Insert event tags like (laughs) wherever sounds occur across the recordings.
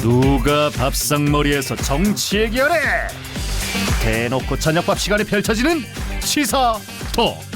누가 밥상머리에서 정치 얘기하래? 대놓고 저녁밥 시간에 펼쳐지는 시사 토.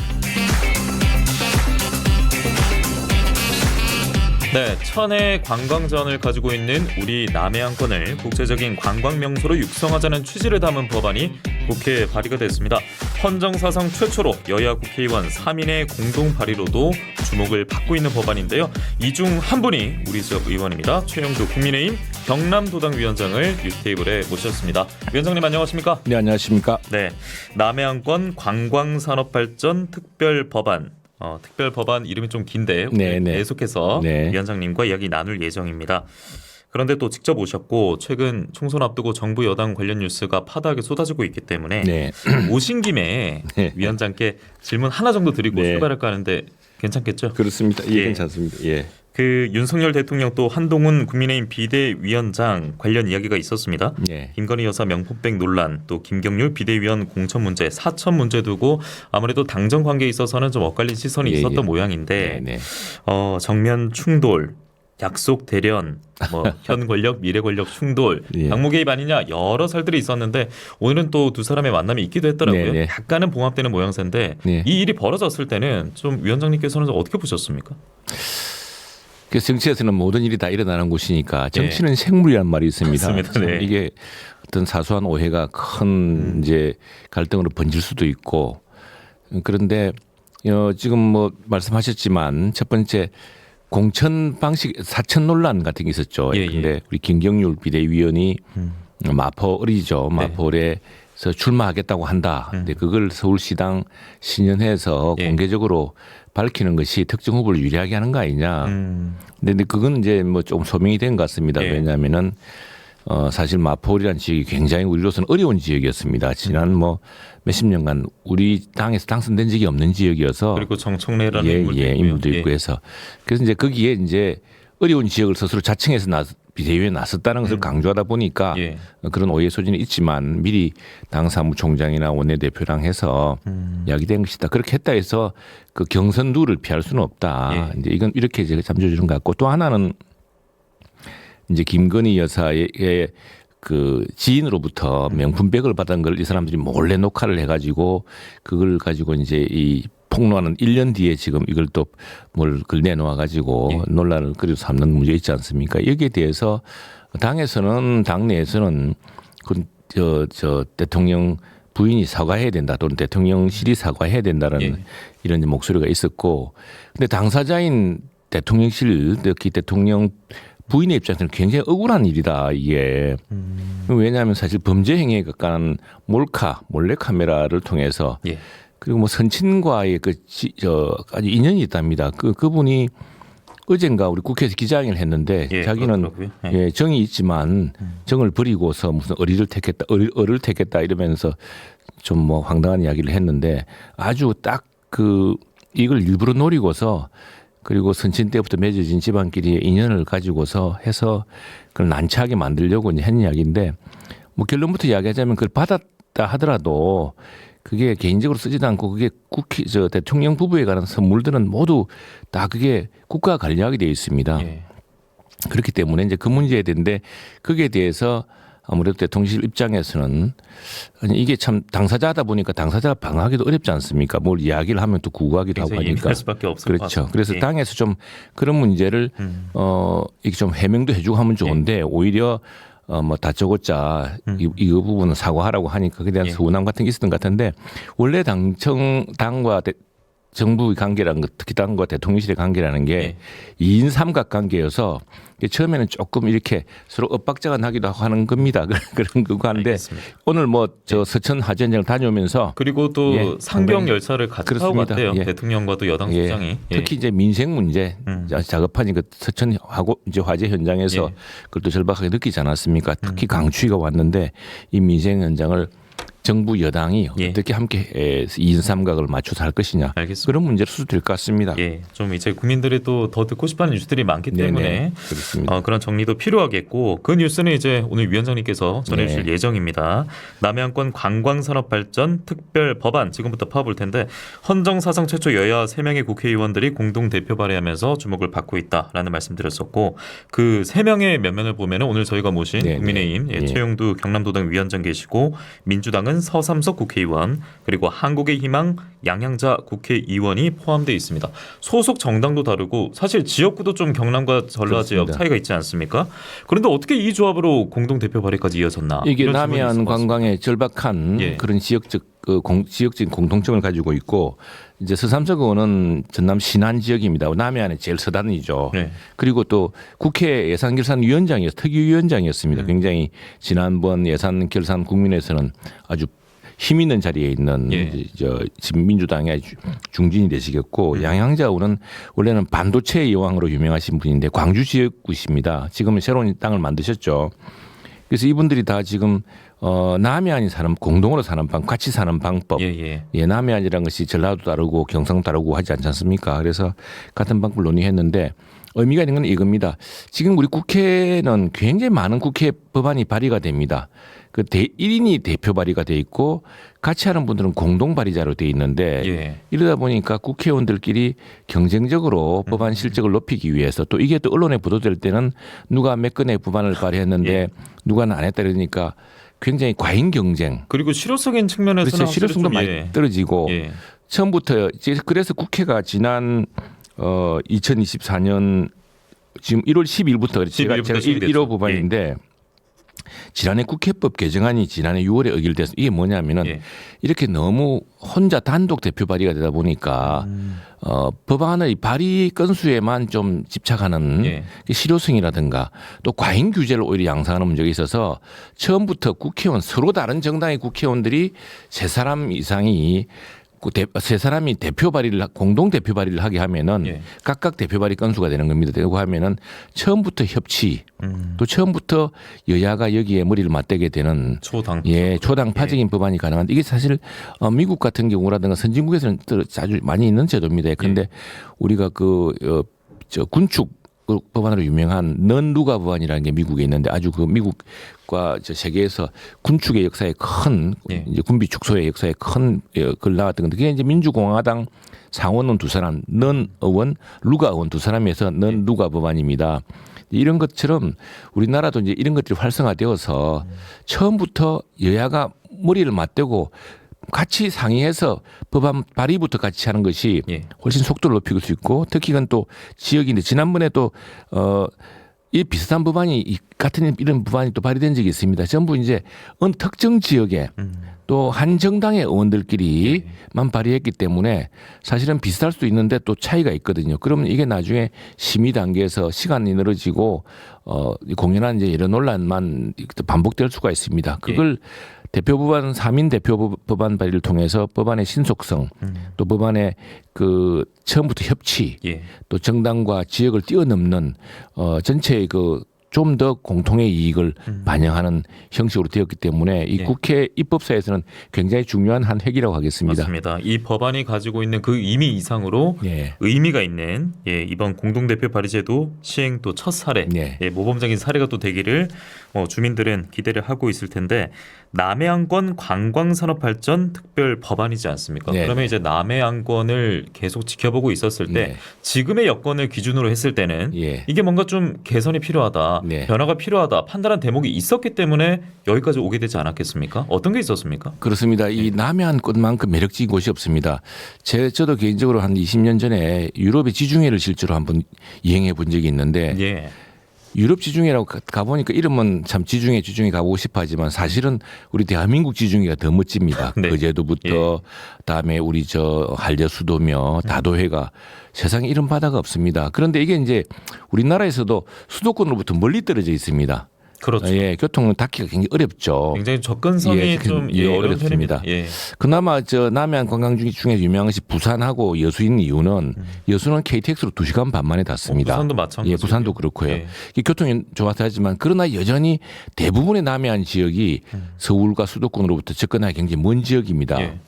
네, 천의 관광전을 가지고 있는 우리 남해안권을 국제적인 관광 명소로 육성하자는 취지를 담은 법안이 국회에 발의가 됐습니다. 헌정사상 최초로 여야 국회의원 3인의 공동 발의로도 주목을 받고 있는 법안인데요. 이 중 한 분이 우리 지역 의원입니다. 최영두 국민의힘 경남도당 위원장을 뉴테이블에 모셨습니다. 위원장님 안녕하십니까? 네 안녕하십니까? 네, 남해안권 관광산업발전 특별 법안. 어, 특별 법안 이름이 좀 긴데 네, 네. 계속해서 네. 위원장님과 이야기 나눌 예정입니다. 그런데 또 직접 오셨고 최근 총선 앞두고 정부 여당 관련 뉴스가 파다하게 쏟아지고 있기 때문에 네. 오신 김에 네. 위원장께 질문 하나 정도 드리고 네. 출발할까 하는데 괜찮겠죠? 그렇습니다. 예, 예. 괜찮습니다. 예. 그 윤석열 대통령 또 한동훈 국민의힘 비대위원장 관련 이야기가 있었습니다. 예. 김건희 여사 명품백 논란 또 김경률 비대위원 공천 문제 사천 문제 두고 아무래도 당정 관계에 있어서는 좀 엇갈린 시선이 예, 있었던 예. 모양인데 네, 네. 어, 정면 충돌 약속 대련 뭐 (laughs) 현 권력 미래 권력 충돌 예. 당무 개입 아니냐 여러 설들이 있었는데 오늘은 또 두 사람의 만남이 있기도 했더라고요. 네, 네. 약간은 봉합되는 모양새인데 네. 이 일이 벌어졌을 때는 좀 위원장님께서는 어떻게 보셨습니까? 그래서 정치에서는 모든 일이 다 일어나는 곳이니까 정치는 생물이란 말이 있습니다. 네. 음. 이게 어떤 사소한 오해가 큰 이제 갈등으로 번질 수도 있고 그런데 어, 지금 뭐 말씀하셨지만 첫 번째 공천 방식 사천 논란 같은 게 있었죠. 예, 예. 근데 우리 김경률 비대위원이 마포 을이죠. 네. 마포을에서 출마하겠다고 한다. 근데 그걸 서울시당 신년회에서 음. 예. 공개적으로 밝히는 것이 특정 후보를 유리하게 하는 거 아니냐. 음, 근데 그건 이제 뭐좀 소명이 된 것 같습니다. 예. 왜냐하면은 어 사실 마포울이라는 지역이 굉장히 우리로서는 어려운 지역이었습니다. 지난 뭐 몇십 년간 우리 당에서 당선된 적이 없는 지역이어서 그리고 정청래라는 예, 인물도 예. 인물도 예. 있고 해서 그래서 이제 거기에 이제 어려운 지역을 스스로 자청해서 나 비대위에 나섰다는 것을 강조하다 보니까 음. 예. 그런 오해 소지는 있지만 미리 당 사무총장이나 원내대표랑 해서 음. 이야기된 것이다. 그렇게 했다 해서 그 경선 룰을 피할 수는 없다. 예. 이제 이건 이렇게 이제 잠재주는 것 같고 또 하나는 이제 김건희 여사의 그 지인으로부터 명품백을 받은 걸 이 사람들이 몰래 녹화를 해가지고 그걸 가지고 이제 이 폭로하는 1년 뒤에 지금 이걸 또뭘 그걸 내놓아 가지고 예. 논란을 그리고 삼는 문제 있지 않습니까? 여기에 대해서 당에서는 당내에서는 그저 저 대통령 부인이 사과해야 된다 또는 대통령실이 사과해야 된다는 예. 이런 목소리가 있었고 근데 당사자인 대통령실 특히 대통령 부인의 입장에서는 굉장히 억울한 일이다 이게 왜냐하면 사실 범죄 행위에 가까운 몰카 몰래 카메라를 통해서 예. 그리고 뭐 선친과의 그저 아주 인연이 있답니다. 그 그분이 어젠가 우리 국회에서 기자회견을 했는데 예, 자기는. 예. 예, 정이 있지만 정을 버리고서 무슨 의리를 택했다, 의리, 의를 택했다 이러면서 좀 뭐 황당한 이야기를 했는데 아주 딱 그 이걸 일부러 노리고서 그리고 선친 때부터 맺어진 집안끼리의 인연을 가지고서 해서 그걸 난처하게 만들려고 한 이야기인데 뭐 결론부터 이야기하자면 그걸 받았다 하더라도 그게 개인적으로 쓰지도 않고 그게 국회 저 대통령 부부에 관한 선물들은 모두 다 그게 국가가 관리하게 되어 있습니다. 예. 그렇기 때문에 이제 그 문제에 대한데 거기에 대해서 아무래도 대통령실 입장에서는 아니 이게 참 당사자다 보니까 당사자가 방어하기도 어렵지 않습니까? 뭘 이야기를 하면 또 구구하기도 하고 하니까 그렇죠. 그래서 예. 당에서 좀 그런 문제를 음. 어 이게 좀 해명도 해주고 하면 좋은데 오히려 어뭐 다짜고짜 이, 이 부분은 사과하라고 하니까 그에 대한 음. 예. 서운함 같은 게 있었던 것 같은데 원래 당청 당과 대, 정부의 관계라는 것, 특히 당과 대통령실의 관계라는 게 예. 이인 삼각 관계여서 처음에는 조금 이렇게 서로 엇박자가 나기도 하고 하는 겁니다. (laughs) 그런 그거 한데 알겠습니다. 오늘 뭐 저 서천 하전장을 다녀오면서 그리고 또 예, 상당히 열차를 같이 그렇습니다. 갔대요. 예. 대통령과도 여당 예, 수장이. 예. 특히 이제 민생 문제 음. 자- 작업하니까 서천 하고 이제 화재 현장에서 예. 음. 또 절박하게 느끼지 않았습니까? 특히 강추위가 왔는데 이 민생 현장을 정부 여당이 예. 어떻게 함께 에, 이인 삼각을 맞춰서 할 것이냐 알겠습니다. 그런 문제로 수술될 것 같습니다. 예, 좀 이제 국민들이 또 더 듣고 싶어하는 뉴스들이 많기 네네, 때문에 그렇습니다. 어, 그런 정리도 필요하겠고 그 뉴스는 이제 오늘 위원장님께서 전해주실 네. 예정입니다. 남해안권 관광산업발전 특별 법안 지금부터 파볼 텐데 헌정 사상 최초 여야 3명의 국회의원들이 공동 대표 발의하면서 주목을 받고 있다라는 말씀드렸었고 그 3명의 면면을 보면은 오늘 저희가 모신 네네. 국민의힘 예, 예. 최용두 경남도당 위원장 계시고 민주당은 서삼석 국회의원 그리고 한국의 희망 양양자 국회의원이 포함되어 있습니다. 소속 정당도 다르고 사실 지역구도 좀 경남과 전라 지역 그렇습니다. 차이가 있지 않습니까? 그런데 어떻게 이 조합으로 공동 대표 발의까지 이어졌나? 이게 남해안. 관광의 절박한 예. 그런 지역적 그 공, 지역적인 공통점을 가지고 있고 이제 서삼석 의원은 전남 신안 지역입니다. 남해안의 제일 서단이죠. 네. 그리고 또 국회 예산결산위원장이었 특위위원장이었습니다. 음. 굉장히 지난번 예산결산 국민에서는 아주 힘 있는 자리에 있는 예. 저 지금 민주당의 주- 중진이 되시겠고 음. 양양자 의원은 원래는 반도체 여왕으로 유명하신 분인데 광주 지역구십니다. 지금은 새로운 땅을 만드셨죠. 그래서 이분들이 다 지금 어 남해안이 사는 공동으로 사는 방 같이 사는 방법 예, 예. 예, 남해안이라는 것이 전라도 다르고 경상도 다르고 하지 않지 않습니까? 그래서 같은 방법을 논의했는데 의미가 있는 건 이겁니다. 지금 우리 국회는 굉장히 많은 국회 법안이 발의가 됩니다. 그 대, 1인이 대표 발의가 돼 있고 같이 하는 분들은 공동 발의자로 돼 있는데 예. 이러다 보니까 국회의원들끼리 경쟁적으로 법안 실적을 높이기 위해서 또 이게 또 언론에 보도될 때는 누가 몇 건의 법안을 발의했는데 예. 누가는 안 했다 그러니까 굉장히 과잉 경쟁 그리고 실효적인 측면에서는 확실히 실효성도 좀, 많이 예. 떨어지고 예. 처음부터 그래서 국회가 지난 어 2024년 지금 1월 12일부터 제가 12일 부터 제가 시행됐죠. 1호 법안인데 지난해 국회법 개정안이 지난해 6월에 의결돼서 이게 뭐냐면은 예. 이렇게 너무 혼자 단독 대표 발의가 되다 보니까 음. 어 법안의 발의 건수에만 좀 집착하는 예. 그 실효성이라든가 또 과잉 규제를 오히려 양상하는 문제가 있어서 처음부터 국회의원 서로 다른 정당의 국회의원들이 세 사람 이상이 세 사람이 대표 발의를 하- 공동 대표 발의를 하게 하면은 예. 각각 대표 발의 건수가 되는 겁니다. 되고 하면은 처음부터 협치 음. 또 처음부터 여야가 여기에 머리를 맞대게 되는 초당 예, 초당파적인 법안이 가능한데 이게 사실 어, 미국 같은 경우라든가 선진국에서는 또 자주 많이 있는 제도입니다. 그런데 우리가 그 어, 저 군축 그 법안으로 유명한 넌 누가 법안이라는 게 미국에 있는데 아주 그 미국과 저 세계에서 군축의 역사에 큰 예. 이제 군비 축소의 역사에 큰 어, 글 나왔던 건데 그게 이제 민주공화당 상원은 두 사람, 넌 의원, 루가 의원 두 사람에서 넌 누가 법안입니다. 이런 것처럼 우리나라도 이제 이런 것들이 활성화되어서 처음부터 여야가 머리를 맞대고 같이 상의해서 법안 발의부터 같이 하는 것이 예. 훨씬 속도를 높일 수 있고 특히 그건 또 지역인데 지난번에 또어이 비슷한 법안이 이 같은 이런 법안이 또 발의된 적이 있습니다. 전부 이제 어느 특정 지역에 음. 또한 정당의 의원들끼리만 발의했기 때문에 사실은 비슷할 수도 있는데 또 차이가 있거든요. 그러면 이게 나중에 심의 단계에서 시간이 늘어지고 어 공연한 이제 이런 논란만 또 반복될 수가 있습니다. 그걸 대표 법안 3인 대표 법- 법안 발의를 통해서 법안의 신속성 또 법안의 그 처음부터 협치 예. 또 정당과 지역을 뛰어넘는 어 전체의 그 좀 더 공통의 이익을 반영하는 형식으로 되었기 때문에 이 예. 국회 입법사에서는 굉장히 중요한 한 획이라고 하겠습니다. 맞습니다. 이 법안이 가지고 있는 그 의미 이상으로 예. 의미가 있는 예, 이번 공동대표 발의제도 시행 또 첫 사례, 네. 예, 모범적인 사례가 또 되기를 어, 주민들은 기대를 하고 있을 텐데 남해안권 관광산업발전 특별 법안이지 않습니까? 네. 그러면 이제 남해안권을 계속 지켜보고 있었을 때 네. 지금의 여건을 기준으로 했을 때는 예. 이게 뭔가 좀 개선이 필요하다, 네. 변화가 필요하다 판단한 대목이 있었기 때문에 여기까지 오게 되지 않았겠습니까? 어떤 게 있었습니까? 그렇습니다. 이 남해안 것만큼 매력적인 곳이 없습니다. 제 저도 개인적으로 한 20년 전에 유럽의 지중해를 실제로 한번 이행해 본 적이 있는데 예, 유럽 지중해라고 가- 가보니까 이름은 참 지중해 지중해 가보고 싶어 하지만 사실은 우리 대한민국 지중해가 더 멋집니다. 네. 거제도부터 다음에 우리 저 한려 수도며 다도해가 세상에 이런 바다가 없습니다. 그런데 이게 이제 우리나라에서도 수도권으로부터 멀리 떨어져 있습니다. 그렇죠. 예, 교통을 닫기가 굉장히 어렵죠. 굉장히 접근성이 예, 좀 예, 예, 어려운 어렵습니다. 편입니다. 예. 그나마 저 남해안 관광지 중에 유명한 것이 부산하고 여수인 이유는 여수는 KTX로 2시간 반 만에 닿습니다. 음. 어, 부산도 마찬가지고요. 예, 부산도 그렇고요. 예. 이 교통이 좋아서 하지만 그러나 여전히 대부분의 남해안 지역이 서울과 수도권으로부터 접근하기 굉장히 먼 지역입니다. 음. 예.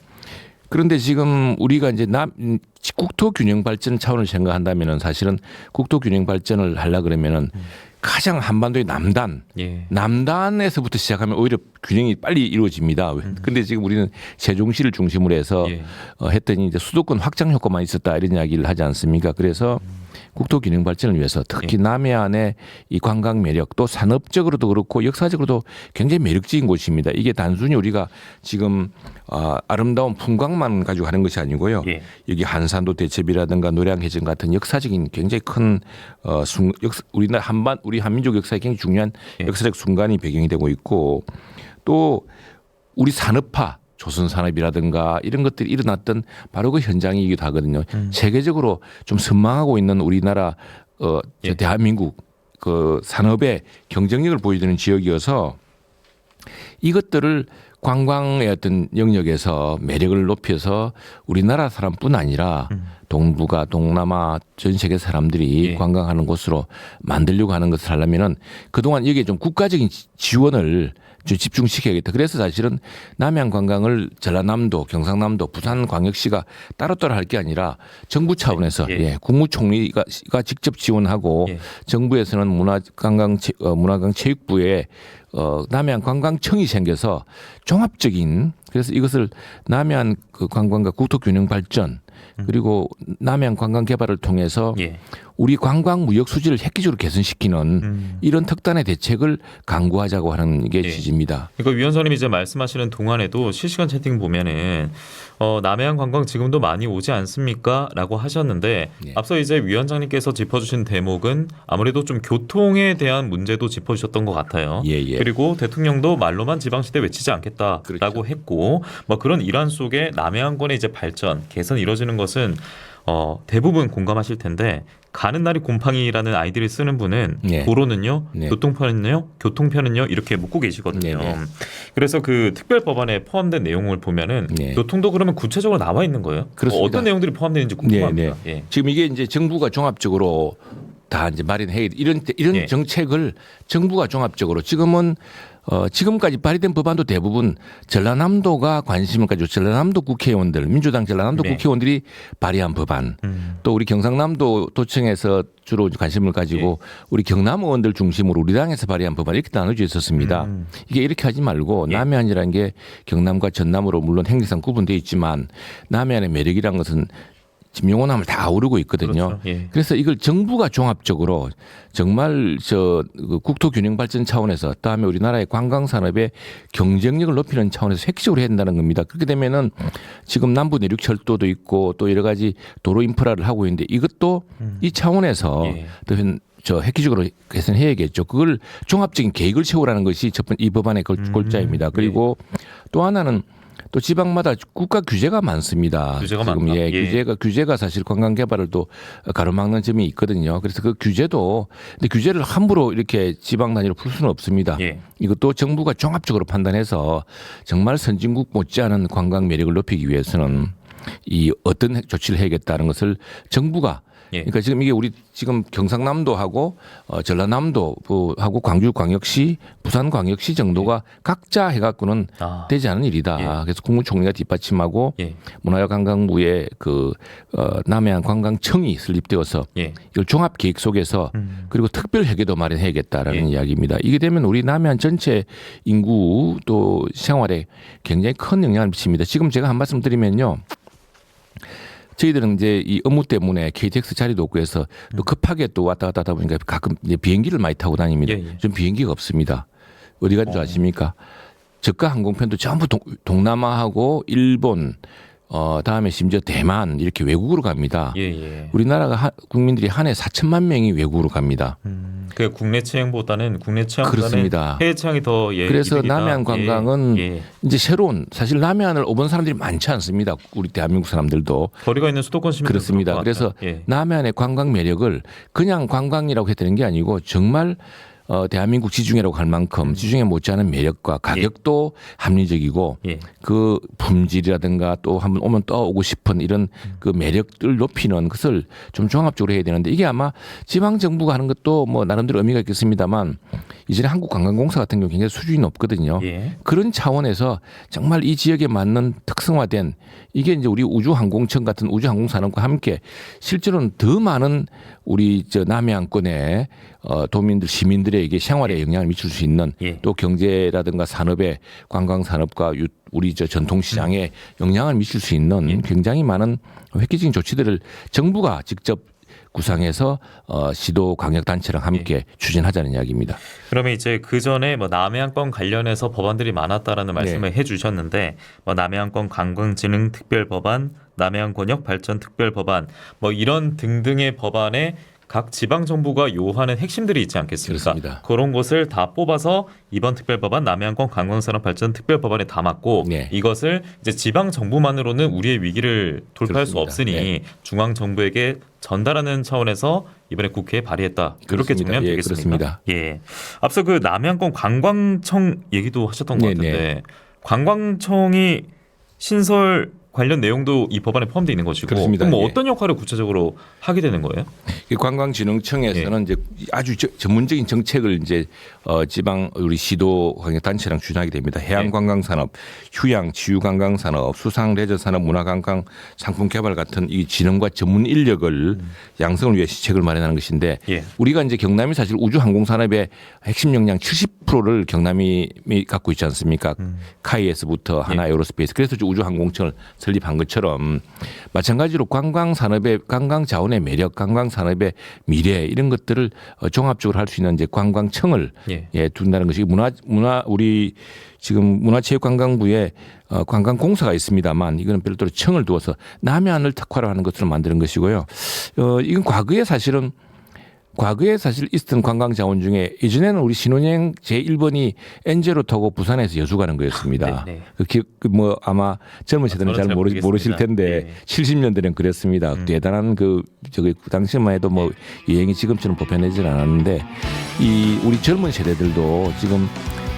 그런데 지금 우리가 이제 남 음, 국토 균형 발전 차원을 생각한다면은 사실은 국토 균형 발전을 하려 그러면은 음. 가장 한반도의 남단 예. 남단에서부터 시작하면 오히려 균형이 빨리 이루어집니다. 근데 지금 우리는 세종시를 중심으로 해서 음. 예. 어, 했더니 이제 수도권 확장 효과만 있었다 이런 이야기를 하지 않습니까? 그래서 국토 균형 발전을 위해서 특히 예. 남해안의 이 관광 매력 또 산업적으로도 그렇고 역사적으로도 굉장히 매력적인 곳입니다. 이게 단순히 우리가 지금 아, 아름다운 풍광만 가지고 하는 것이 아니고요. 예. 여기 한산도 대첩이라든가 노량해전 같은 역사적인 굉장히 큰 어, 순, 역사, 우리나라 한반 우리 한민족 역사에 굉장히 중요한 예. 역사적 순간이 배경이 되고 있고 또 우리 산업화 조선 산업이라든가 이런 것들이 일어났던 바로 그 현장이기도 하거든요. 음. 세계적으로 좀 선망하고 있는 우리나라 어저 예. 대한민국 그 산업의 경쟁력을 보여주는 지역이어서 이것들을 관광의 어떤 영역에서 매력을 높여서 우리나라 사람뿐 아니라 동북아, 동남아 전 세계 사람들이 음. 예. 관광하는 곳으로 만들려고 하는 것을 하려면은 그동안 여기에 좀 국가적인 지- 지원을 좀 집중시켜야겠다. 그래서 사실은 남해안 관광을 전라남도, 경상남도, 부산 광역시가 따로따로 할 게 아니라 정부 차원에서 예. 예, 국무총리가 가 직접 지원하고 예. 정부에서는 문화관광 어, 문화관 체육부에 어, 남해안 관광청이 생겨서 종합적인 그래서 이것을 남해안 그 관광과 국토균형 발전 그리고 남해안 관광 개발을 통해서 예. 우리 관광 무역 수지를 획기적으로 개선시키는 음. 이런 특단의 대책을 강구하자고 하는 게 예. 취지입니다. 그러니까 위원장님이 이제 말씀하시는 동안에도 실시간 채팅 보면은 어, 남해안 관광 지금도 많이 오지 않습니까?라고 하셨는데 예. 앞서 이제 위원장님께서 짚어주신 대목은 아무래도 좀 교통에 대한 문제도 짚어주셨던 것 같아요. 예, 예. 그리고 대통령도 말로만 지방시대 외치지 않겠다라고 그렇죠. 했고 뭐 그런 일환 속에 남해안권의 이제 발전 개선 이뤄지는 것은 어, 대부분 공감하실 텐데 가는 날이 곰팡이라는 아이디를 쓰는 분은 네. 도로는요, 네. 교통편은요, 교통편은요 이렇게 묻고 계시거든요. 네, 네. 그래서 그 특별 법안에 포함된 내용을 보면은 네. 교통도 그러면 구체적으로 나와 있는 거예요. 그렇습니다. 어, 어떤 내용들이 포함되는지 궁금합니다. 예. 지금 이게 이제 정부가 종합적으로 다 이제 마련해 이런 이런 예. 정책을 정부가 종합적으로 지금은 어 지금까지 발의된 법안도 대부분 전라남도가 관심을 가지고 전라남도 국회의원들 민주당 전라남도 네. 국회의원들이 발의한 법안 음. 또 우리 경상남도 도청에서 주로 관심을 가지고 예. 우리 경남 의원들 중심으로 우리 당에서 발의한 법안 이렇게 나눠져 있었습니다. 음. 이게 이렇게 하지 말고 예. 남해안이라는 게 경남과 전남으로 물론 행리상 구분되어 있지만 남해안의 매력이라는 것은 지금 용어나면 다 아우르고 있거든요. 그렇죠. 예. 그래서 이걸 정부가 종합적으로 정말 저그 국토 균형 발전 차원에서 다음에 우리나라의 관광 산업의 경쟁력을 높이는 차원에서 획기적으로 해야 된다는 겁니다. 그렇게 되면은 지금 남부 내륙 철도도 있고 또 여러 가지 도로 인프라를 하고 있는데 이것도 이 차원에서 예. 더저 획기적으로 개선해야겠죠. 그걸 종합적인 계획을 세우라는 것이 첫 번째 이 법안의 골- 음, 골자입니다. 그리고 또 하나는 또 지방마다 국가 규제가 많습니다. 규제가 지금 많다. 예, 예. 규제가 규제가 사실 관광 개발을 또 가로막는 점이 있거든요. 그래서 그 규제도 근데 규제를 함부로 이렇게 지방 단위로 풀 수는 없습니다. 예. 이것도 정부가 종합적으로 판단해서 정말 선진국 못지않은 관광 매력을 높이기 위해서는 이 어떤 조치를 해야겠다는 것을 정부가 예. 그러니까 지금 이게 우리 지금 경상남도하고 어, 전라남도하고 광주광역시, 부산광역시 정도가 각자 해갖고는 아. 되지 않은 일이다. 예. 그래서 국무총리가 뒷받침하고 예. 문화관광부의 그 어, 남해안 관광청이 설립되어서 예. 이걸 종합 계획 속에서 음. 그리고 특별 회계도 마련해야겠다라는 예. 이야기입니다. 이게 되면 우리 남해안 전체 인구 또 생활에 굉장히 큰 영향을 미칩니다. 지금 제가 한 말씀 드리면요. 저희들은 이제 이 업무 때문에 KTX 자리도 없고 해서 또 급하게 또 왔다 갔다 하다 보니까 가끔 이제 비행기를 많이 타고 다닙니다. 예, 예. 좀 비행기가 없습니다. 어디 간 줄 아십니까? 저가 항공편도 전부 동, 동남아하고 일본, 어, 다음에 심지어 대만 이렇게 외국으로 갑니다. 예, 예. 우리나라가 하- 국민들이 한 해 4천만 명이 외국으로 갑니다. 음, 그 국내 취향보다는 국내 취향보다는 그렇습니다. 해외 취향이 더 예, 그래서 이득이다. 남해안 예, 관광은 예. 이제 새로운 사실 남해안을 오본 사람들이 많지 않습니다. 우리 대한민국 사람들도 거리가 있는 수도권 시민들 그렇습니다. 그래서 예. 남해안의 관광 매력을 그냥 관광이라고 되는 게 아니고 정말 어, 대한민국 지중해라고 할 만큼 지중해 못지않은 매력과 가격도 합리적이고 예. 그 품질이라든가 또 한번 오면 떠오고 싶은 이런 그 매력을 높이는 것을 좀 종합적으로 해야 되는데 이게 아마 지방 정부가 하는 것도 뭐 나름대로 의미가 있겠습니다만 이전에 한국관광공사 같은 경우 굉장히 수준이 높거든요. 예. 그런 차원에서 정말 이 지역에 맞는 특성화된 이게 이제 우리 우주항공청 같은 우주항공산업과 함께 실제로는 더 많은 우리 저 남해안권의 어, 도민들 시민들에게 생활에 영향을 미칠 수 있는 예. 또 경제라든가 산업에 관광 산업과 유- 우리 저 전통 시장에 영향을 미칠 수 있는 굉장히 많은 획기적인 조치들을 정부가 직접 구상해서 어, 시도 광역 단체랑 함께 추진하자는 이야기입니다. 그러면 이제 그 전에 뭐 남해안권 관련해서 법안들이 많았다라는 말씀을 네. 해주셨는데 뭐 남해안권 관광진흥 특별 법안, 남해안 권역 발전 특별 법안, 뭐 이런 등등의 법안에 각 지방 정부가 요하는 핵심들이 있지 않겠습니까? 그렇습니다. 그런 것을 다 뽑아서 이번 특별 법안 남해안권 관광산업 발전 특별 법안에 담았고 네. 이것을 이제 지방 정부만으로는 우리의 위기를 돌파할 수 그렇습니다. 없으니 네. 중앙 정부에게 전달하는 차원에서 이번에 국회에 발의했다. 그렇게. 정리하면 예, 되겠습니까? 그렇습니다. 예. 앞서 그 남해안권 관광청 얘기도 하셨던 것 네네. 같은데 관광청이 신설 관련 내용도 이 법안에 포함되어 있는 것이고 그렇습니다. 뭐 예. 어떤 역할을 구체적으로 하게 되는 거예요? 이 관광진흥청에서는 이제 아주 저- 전문적인 정책을 이제 어 지방 우리 시도 단체랑 추진하게 됩니다. 해양 네. 관광 산업, 휴양 지유 관광 산업, 수상 레저 산업, 문화 관광 상품 개발 같은 이 진흥과 전문 인력을 양성을 위해 시책을 마련하는 것인데 예. 우리가 이제 경남이 사실 우주 항공 산업의 핵심 역량 70%를 경남이 갖고 있지 않습니까? 카이에스부터 하나 에어로스페이스 그래서 우주 항공청을 설립한 것처럼 마찬가지로 관광 산업의 관광 자원의 매력, 관광 산업의 미래 이런 것들을 어, 종합적으로 할 수 있는 이제 관광청을 예. 예, 둔다는 것이 문화 문화 우리 지금 문화체육관광부에 어, 관광공사가 있습니다만 이거는 별도로 청을 두어서 남해안을 특화로 하는 것으로 만드는 것이고요. 어, 이건 과거에 사실은 과거에 사실 있었던 관광 자원 중에 예전에는 우리 신혼여행 제 1번이 엔제로 타고 부산에서 여수 가는 거였습니다. 네, 네. 그 기- 그뭐 아마 젊은 세대는 저는 잘잘 모르, 모르겠습니다. 모르실 텐데 예. 70년대는 그랬습니다. 음. 대단한 그 저기 그 당시만 해도 뭐 여행이 지금처럼 보편하지 않았는데 이 우리 젊은 세대들도 지금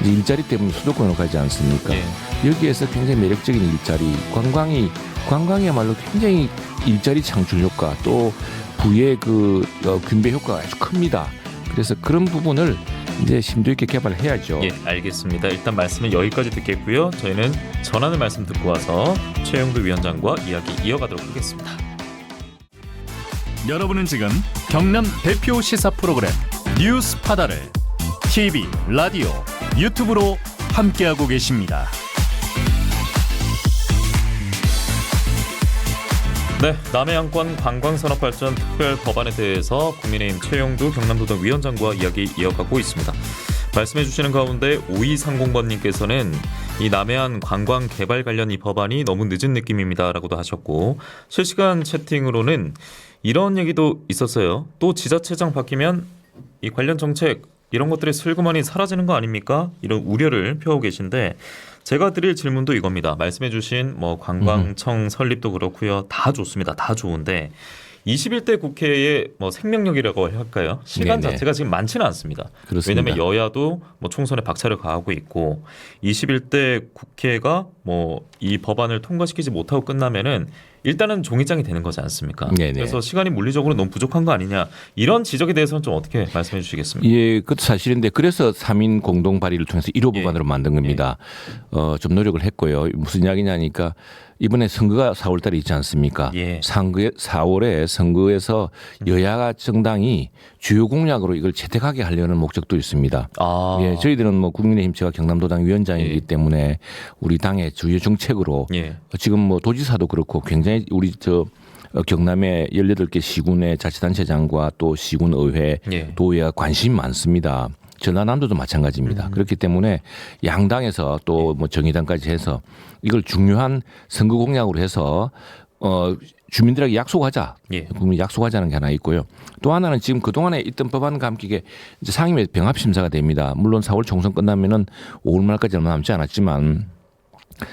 일자리 때문에 수도권으로 가지 않습니까? 예. 여기에서 굉장히 매력적인 일자리, 관광이 관광이야말로 굉장히 일자리 창출 효과 또 부의 그 어, 균배 효과가 아주 큽니다. 그래서 그런 부분을 이제 심도 있게 개발해야죠. 예, 알겠습니다. 일단 말씀은 여기까지 듣겠고요. 저희는 전하는 말씀 듣고 와서 최영도 위원장과 이야기 이어가도록 하겠습니다. 여러분은 지금 경남 대표 시사 프로그램 뉴스 파다를 TV, 라디오, 유튜브로 함께하고 계십니다. 네, 남해안권 관광산업발전 특별 법안에 대해서 국민의힘 최영두 경남도당 위원장과 이야기 이어가고 있습니다. 말씀해 주시는 가운데 5230번님께서는 이 남해안 관광 개발 관련 이 법안이 너무 늦은 느낌입니다라고도 하셨고 실시간 채팅으로는 이런 얘기도 있었어요. 또 지자체장 바뀌면 이 관련 정책 이런 것들이 슬그머니 사라지는 거 아닙니까? 이런 우려를 펴고 계신데 제가 드릴 질문도 이겁니다. 말씀해주신 뭐 관광청 설립도 그렇고요, 다 좋습니다. 다 좋은데 21대 국회의 뭐 생명력이라고 할까요? 시간 네네. 자체가 지금 많지는 않습니다. 그렇습니다. 왜냐하면 여야도 뭐 총선에 박차를 가하고 있고 21대 국회가 뭐 이 법안을 통과시키지 못하고 끝나면은 일단은 종이장이 되는 거지 않습니까? 네네. 그래서 시간이 물리적으로 너무 부족한 거 아니냐 이런 지적에 대해서는 좀 어떻게 말씀해 주시겠습니까? 예, 그것도 사실인데 그래서 3인 공동 발의를 통해서 1호 예. 법안으로 만든 겁니다. 어, 좀 노력을 했고요. 무슨 이야기냐니까 이번에 선거가 4월 달에 있지 않습니까? 예. 상거에 4월에 선거에서 여야 정당이 주요 공약으로 이걸 채택하게 하려는 목적도 있습니다. 아, 예, 저희들은 뭐 국민의힘 제가 경남도당 위원장이기 예. 때문에 우리 당의 주요 정책으로 예. 지금 뭐 도지사도 그렇고 굉장히 우리 저 어, 경남의 18개 시군의 자치단체장과 또 시군 의회 예. 도의회가 관심이 많습니다. 전라남도도 마찬가지입니다. 그렇기 때문에 양당에서 또 뭐 정의당까지 해서 이걸 중요한 선거 공약으로 해서 어 주민들에게 약속하자. 예. 국민 약속하자는 게 하나 있고요. 또 하나는 지금 그 동안에 있던 법안과 함께 이제 상임위 병합 심사가 됩니다. 물론 4월 총선 끝나면은 5월 말까지 얼마 남지 않았지만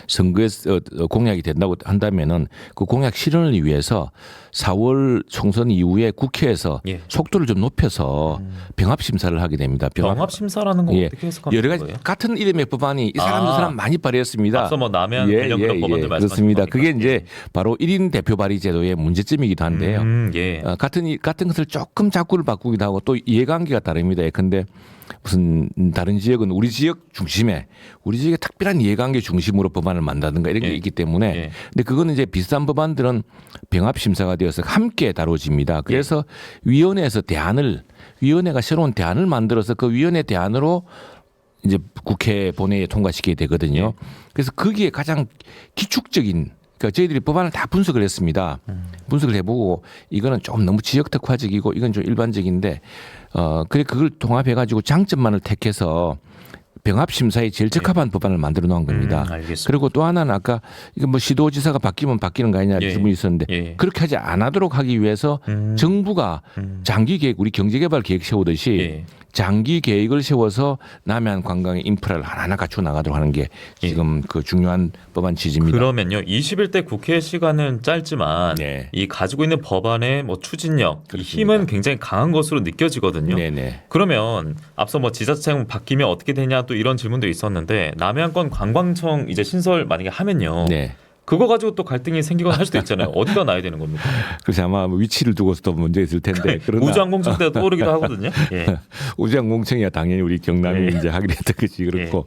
선거에서 어, 공약이 된다고 한다면은 그 공약 실현을 위해서 4월 총선 이후에 국회에서 예. 속도를 좀 높여서 병합 심사를 하게 됩니다. 병합 심사라는 건 예. 어떻게 해석하는 여러 가지 거예요? 같은 이름의 법안이 이 사람 저 아. 사람 많이 발의했습니다. 앞서 뭐 남해안 관련 그런 법안들 말씀하신 그렇습니다. 거니까. 그게 이제 바로 1인 대표 발의 제도의 문제점이기도 한데요. 음, 예. 어, 같은 이- 같은 것을 조금 자꾸를 바꾸기도 하고 또 이해관계가 다릅니다. 근데 무슨 다른 지역은 우리 지역 중심에 우리 지역의 특별한 이해관계 중심으로 법안을 만다든가 이런 게 예. 있기 때문에 예. 근데 그거는 이제 비슷한 법안들은 병합 심사가 되어서 함께 다뤄집니다. 그래서 위원회에서 대안을 위원회가 새로운 대안을 만들어서 그 위원회 대안으로 이제 국회 본회의에 통과시키게 되거든요. 그래서 거기에 가장 기축적인 그러니까 저희들이 법안을 다 분석을 했습니다. 분석을 해보고 이거는 좀 너무 지역 특화적이고 이건 좀 일반적인데 어 그래 그걸 통합해 가지고 장점만을 택해서 병합 심사에 제일 적합한 법안을 만들어 놓은 겁니다. 음, 알겠습니다. 그리고 또 하나는 아까 이거 뭐 시도지사가 바뀌면 바뀌는 거 아니냐 예. 질문이 있었는데 예. 그렇게 하지 않도록 하기 위해서 음. 정부가 음. 장기 계획 우리 경제개발 계획 세우듯이 예. 장기 계획을 세워서 남해안 관광의 인프라를 하나하나 갖춰 나가도록 하는 게 지금 그 중요한 법안 취지입니다. 예. 그러면요. 21대 국회 시간은 짧지만 네. 이 가지고 있는 법안의 뭐 추진력, 이. 힘은 굉장히 강한 것으로 느껴지거든요. 네네. 그러면 앞서 뭐 지자체장 바뀌면 어떻게 되냐 또 이런 질문도 있었는데 남해안권 관광청 이제 신설 만약에 하면요. 네. 그거 가지고 또 갈등이 생기거나 할 수도 있잖아요. 어디가 나야 되는 겁니까? 그래서 아마 뭐 위치를 두고서도 문제 있을 텐데 그러나 우주항공청 때가 떠오르기도 하거든요. 예. (laughs) 우주항공청이야 당연히 우리 경남이 예. 이제 하기로 했던 것이 그렇고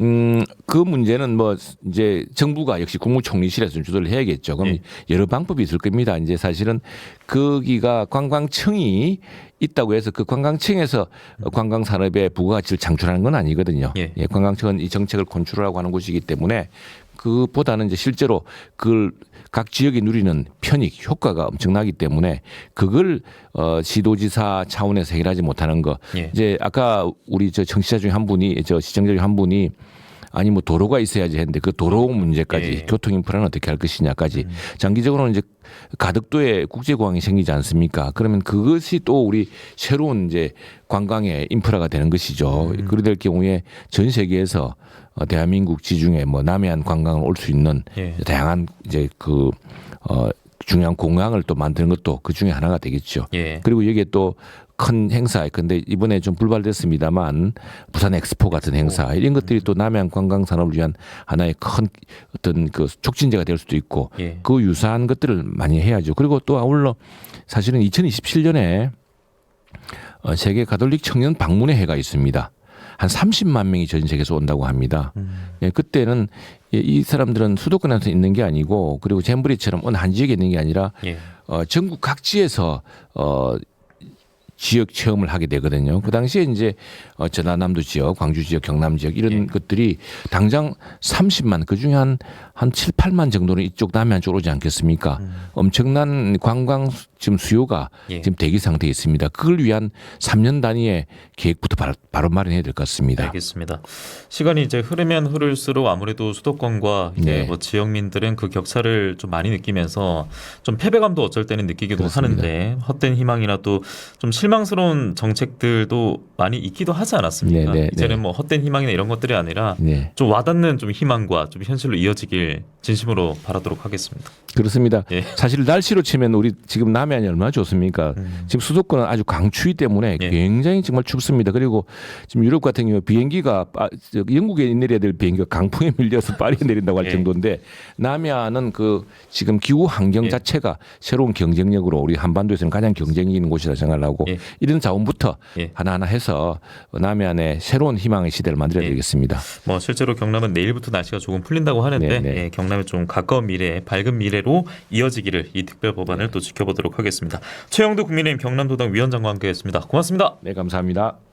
음그 문제는 뭐 이제 정부가 역시 국무총리실에서 좀 주도를 해야겠죠. 그럼 예. 여러 방법이 있을 겁니다. 이제 사실은 거기가 관광청이 있다고 해서 그 관광청에서 관광 산업의 부가가치를 창출하는 건 아니거든요. 예. 예, 관광청은 이 정책을 컨트롤하고 하는 곳이기 때문에 그보다는 이제 실제로 그걸 각 지역이 누리는 편익 효과가 엄청나기 때문에 그걸 어 시도지사 차원에서 해결하지 못하는 거 예. 이제 아까 우리 저 정치자 중에 한 분이 저 시청자 중에 한 분이 아니 뭐 도로가 있어야지 했는데 그 도로 문제까지 예. 교통 인프라는 어떻게 할 것이냐까지 장기적으로는 이제 가덕도에 국제공항이 생기지 않습니까? 그러면 그것이 또 우리 새로운 이제 관광의 인프라가 되는 것이죠. 그래 될 경우에 전 세계에서 어, 대한민국 지중해 뭐 남해안 관광을 올 수 있는 예. 다양한 이제 그 어, 중요한 공항을 또 만드는 것도 그 중에 하나가 되겠죠. 예. 그리고 여기에 또 큰 행사, 근데 이번에 좀 불발됐습니다만 부산 엑스포 같은 행사 이런 것들이 또 남해안 관광 산업을 위한 하나의 큰 어떤 그 촉진제가 될 수도 있고 예. 그 유사한 것들을 많이 해야죠. 그리고 또 아울러 사실은 2027년에 어, 세계 가톨릭 청년 방문회 해가 있습니다. 한 30만 명이 전 세계에서 온다고 합니다. 예, 그때는 이- 이 사람들은 수도권에서 있는 게 아니고 그리고 잼브리처럼 어느 한 지역에 있는 게 아니라 예. 어, 전국 각지에서 어, 지역 체험을 하게 되거든요. 그 당시에 이제 어, 전라남도 지역, 광주 지역, 경남 지역 이런 예. 것들이 당장 30만 그 중에 한, 한 7, 8만 정도는 이쪽 남해안 쪽으로 오지 않겠습니까? 엄청난 관광 지금 수요가 예. 지금 대기 상태에 있습니다. 그걸 위한 3년 단위의 계획부터 바로, 바로 마련해야 될 것 같습니다. 알겠습니다. 시간이 이제 흐르면 흐를수록 아무래도 수도권과 네. 뭐 지역민들은 그 격차를 좀 많이 느끼면서 좀 패배감도 어쩔 때는 느끼기도 그렇습니다. 하는데 헛된 희망이나 또 좀 실망스러운 정책들도 많이 있기도 하지 않았습니까? 네, 네, 이제는 네. 뭐 헛된 희망이나 이런 것들이 아니라 네. 좀 와닿는 좀 희망과 좀 현실로 이어지길 진심으로 바라도록 하겠습니다. 그렇습니다. 예. 사실 날씨로 치면 우리 지금 남해안이 얼마나 좋습니까? 지금 수도권은 아주 강추위 때문에 음. 예. 굉장히 정말 춥습니다. 그리고 지금 유럽 같은 경우 비행기가 빠- 저 영국에 내려야 될 비행기가 강풍에 (laughs) 밀려서 파리에 내린다고 할 예. 정도인데 남해안은 그 지금 기후 환경 예. 자체가 새로운 경쟁력으로 우리 한반도에서는 가장 경쟁이 있는 곳이라 생각하고 예. 이런 자원부터 예. 하나하나 해서 남해안의 새로운 희망의 시대를 만들어야 예. 되겠습니다. 뭐 실제로 경남은 내일부터 날씨가 조금 풀린다고 하는데 네, 네. 예, 경남의 좀 가까운 미래, 밝은 미래 로 이어지기를 이 특별 법안을 또 지켜보도록 하겠습니다. 최영도 국민의힘 경남도당 위원장과 함께했습니다. 고맙습니다. 네, 감사합니다.